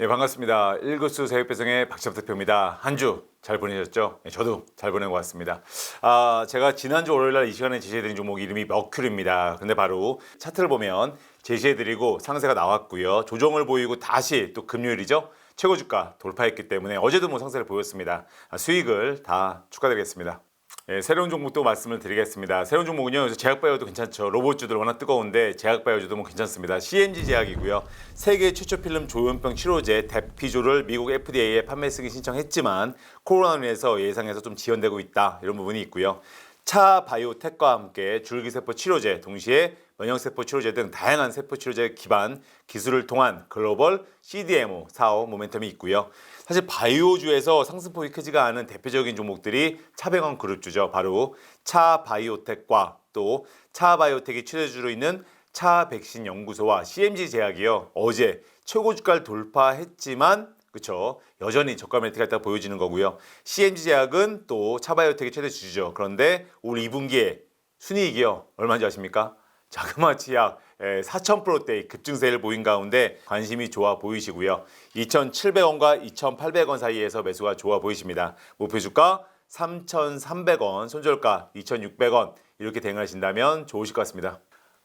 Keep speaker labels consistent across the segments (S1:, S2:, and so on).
S1: 네, 반갑습니다. 일구수 새벽배송의 박지섭 대표입니다. 한 주 잘 보내셨죠? 네, 저도 잘 보낸 것 같습니다. 아, 제가 지난주 월요일 날 이 시간에 제시해드린 종목 이름이 머큐리입니다. 근데 바로 차트를 보면 제시해드리고 상세가 나왔고요. 조정을 보이고 다시 또 금요일이죠? 최고 주가 돌파했기 때문에 어제도 뭐 상세를 보였습니다. 아, 수익을 다 축하드리겠습니다. 예, 새로운 종목도 말씀을 드리겠습니다. 새로운 종목은요, 제약바이오도 괜찮죠. 로봇주들 워낙 뜨거운데 제약바이오주도 뭐 괜찮습니다. CMG 제약이고요. 세계 최초 필름 조현병 치료제 대피조를 미국 FDA에 판매 승인 신청했지만 코로나로 인해서 예상에서 좀 지연되고 있다 이런 부분이 있고요. 차 바이오텍과 함께 줄기세포 치료제, 동시에 면역세포 치료제 등 다양한 세포 치료제 기반 기술을 통한 글로벌 CDMO 사업 모멘텀이 있고요. 사실 바이오주에서 상승폭이 크지가 않은 대표적인 종목들이 차병원 그룹주죠. 바로 차 바이오텍과 또 차 바이오텍이 취재주로 있는 차 백신 연구소와 CMG 제약이요. 어제 최고 주가를 돌파했지만 그렇죠. 여전히 저가 매트가 있다 보여지는 거고요. CMG 제약은 또 차바이오텍의 최대 주주죠. 그런데 올 2분기에 순이익이요. 얼마인지 아십니까? 자그마치 약 4,000%대의 급증세를 보인 가운데 관심이 좋아 보이시고요. 2,700원과 2,800원 사이에서 매수가 좋아 보이십니다. 목표 주가 3,300원, 손절가 2,600원 이렇게 대응하신다면 좋으실 것 같습니다.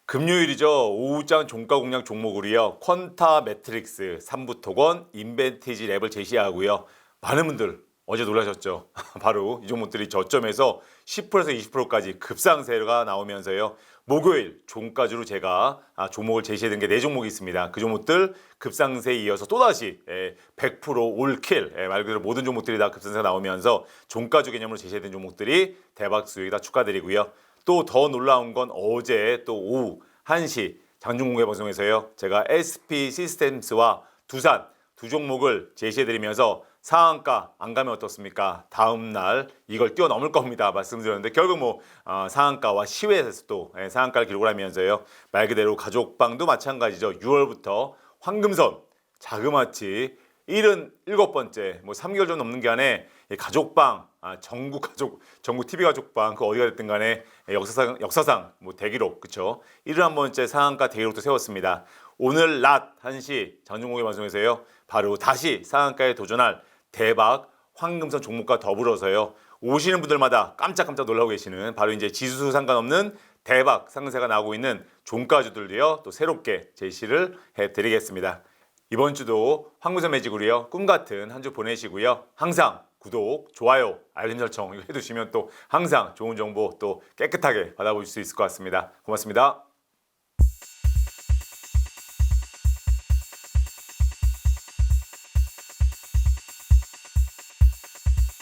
S1: 금요일이죠. 오후장 종가 공략 종목으로요. 퀀타 매트릭스, 삼부토건, 인벤티지 랩을 제시하고요. 많은 분들 어제 놀라셨죠. 바로 이 종목들이 저점에서 10%에서 20%까지 급상세가 나오면서요. 목요일 종가주로 제가 아, 종목을 제시해둔 게 네 종목이 있습니다. 그 종목들 급상세에 이어서 또다시 예, 100% 올킬 예, 말 그대로 모든 종목들이 다 급상세가 나오면서 종가주 개념으로 제시해둔 종목들이 대박 수익이 다 축하드리고요. 또 더 놀라운 건 어제 또 오후 1시 장중공개 방송에서요. 제가 SP 시스템스와 두산 두 종목을 제시해드리면서 상한가 안 가면 어떻습니까? 다음 날 이걸 뛰어넘을 겁니다. 말씀드렸는데 결국 뭐 어, 상한가와 시외에서도 예, 상한가를 기록을 하면서요. 말 그대로 가족방도 마찬가지죠. 6월부터 황금선 자그마치 77번째 뭐 3개월 좀 넘는 이 가족방 아, 전국 가족 전국 TV 가족방 그 어디가 됐든 간에 역사상 역사상 뭐 대기록 그쵸 71번째 상한가 대기록도 세웠습니다. 오늘 낮 1시 장중공개 방송에서요. 바로 다시 상한가에 도전할 대박 황금선 종목과 더불어서요. 오시는 분들마다 깜짝깜짝 놀라고 계시는 바로 이제 지수 상관없는 대박 상승세가 나오고 있는 종가주들도요. 또 새롭게 제시를 해드리겠습니다. 이번 주도 황금선 매직으로요. 꿈 같은 한 주 보내시고요. 항상 구독, 좋아요, 알림 설정 해두시면 또 항상 좋은 정보 또 깨끗하게 받아보실 수 있을 것 같습니다. 고맙습니다.